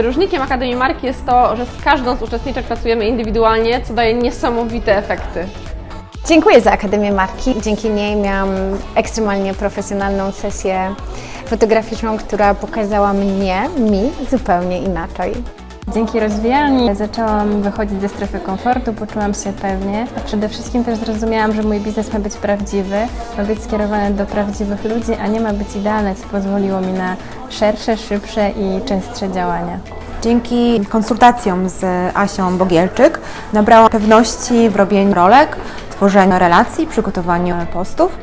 Wyróżnikiem Akademii Marki jest to, że z każdą z uczestniczek pracujemy indywidualnie, co daje niesamowite efekty. Dziękuję za Akademię Marki. Dzięki niej miałam ekstremalnie profesjonalną sesję fotograficzną, która pokazała mnie, mi zupełnie inaczej. Dzięki rozwijaniu zaczęłam wychodzić ze strefy komfortu, poczułam się pewnie, a przede wszystkim też zrozumiałam, że mój biznes ma być prawdziwy, ma być skierowany do prawdziwych ludzi, a nie ma być idealny, co pozwoliło mi na szersze, szybsze i częstsze działania. Dzięki konsultacjom z Asią Bogielczyk nabrałam pewności w robieniu rolek, tworzeniu relacji, przygotowaniu postów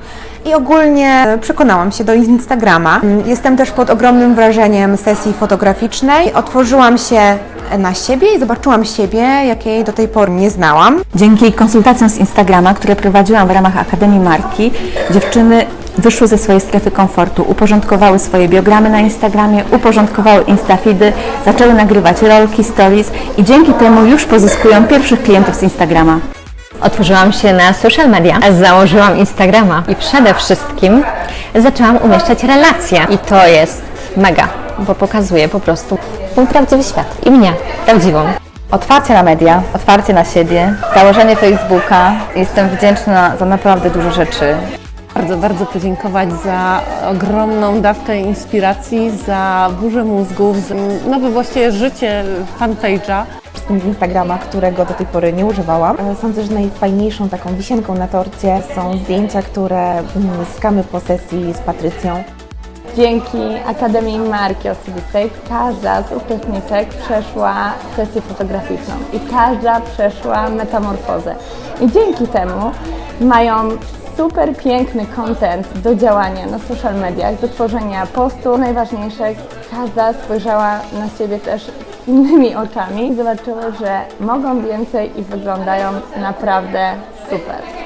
i ogólnie przekonałam się do Instagrama. Jestem też pod ogromnym wrażeniem sesji fotograficznej. Otworzyłam się na siebie i zobaczyłam siebie, jakiej do tej pory nie znałam. Dzięki konsultacjom z Instagrama, które prowadziłam w ramach Akademii Marki, dziewczyny wyszły ze swojej strefy komfortu, uporządkowały swoje biogramy na Instagramie, uporządkowały instafeedy, zaczęły nagrywać rolki, stories i dzięki temu już pozyskują pierwszych klientów z Instagrama. Otworzyłam się na social media, założyłam Instagrama i przede wszystkim zaczęłam umieszczać relacje. I to jest mega, bo pokazuje po prostu mój prawdziwy świat i mnie, prawdziwą. Otwarcie na media, otwarcie na siebie, założenie Facebooka. Jestem wdzięczna za naprawdę dużo rzeczy. Bardzo, bardzo podziękować za ogromną dawkę inspiracji, za burzę mózgów, za nowe właściwie życie fanpage'a. z Instagrama, którego do tej pory nie używałam. E, Sądzę, że najfajniejszą taką wisienką na torcie są zdjęcia, które mm, zyskamy po sesji z Patrycją. Dzięki Akademii Marki Osobistej każda z uczestniczek przeszła sesję fotograficzną i każda przeszła metamorfozę. I dzięki temu mają super piękny content do działania na social mediach, do tworzenia postu. Najważniejsze, każda spojrzała na siebie też innymi oczami i zobaczyła, że mogą więcej i wyglądają naprawdę super.